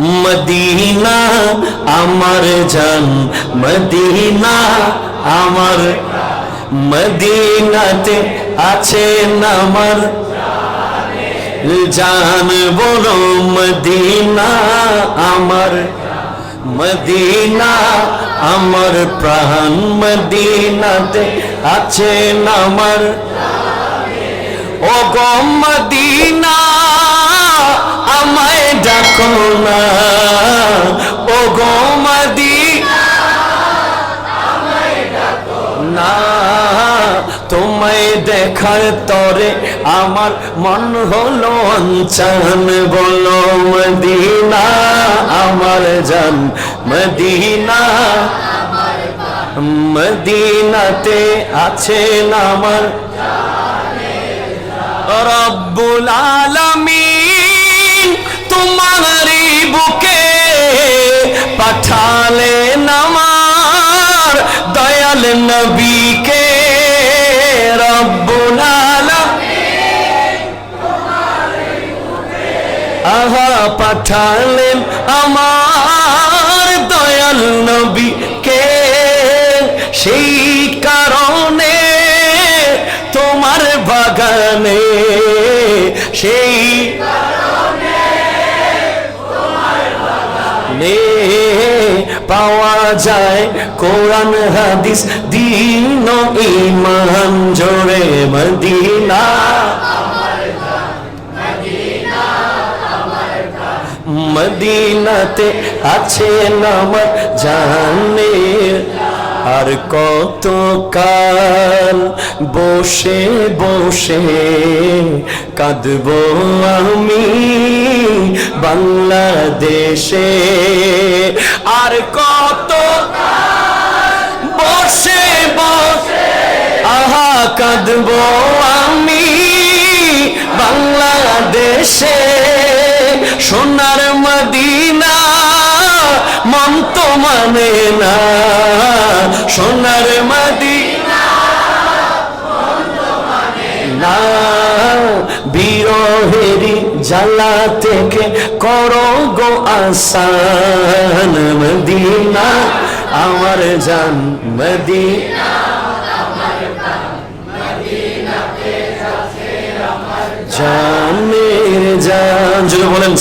Medina আমার জান, Medina আমার মদিনাতে আছেন আমার জান বলো, মদিনা আমার মদিনা আমার প্রাণ, মদিনাতে আছেন আমার ও গো মদিনা না। ও গো তোমায় দেখার তরে আমার মন হলো অঞ্চান বলো, মদিনা, আমার জান। মদিনা, মদিনাতে আছেন আমার। রব্বুল আলামিন। তোমারই বুকে পাঠালেন আমার দয়াল নবীকে, রব্বুল আলামিন। আহা, পাঠালেন আমার দয়াল নবীকে। সেই কারণে তোমার বাগানে, সেই নে পাওয়া যায় কোরআন হাদিস দিন ইমান জোরে মদিনা। মদিনাতে আছে নামার জানে আর কত কাল বসে বসে কাঁদব আমি বাংলাদেশে? আর কত বসে বসে আহা, কাঁদব আমি বাংলাদেশে? মন না। সোনার মদিনা না। বিরহেরি জ্বালা থেকে করো গো আসান মদিনা। আমার জান মদিনা। জান। যদি বলেন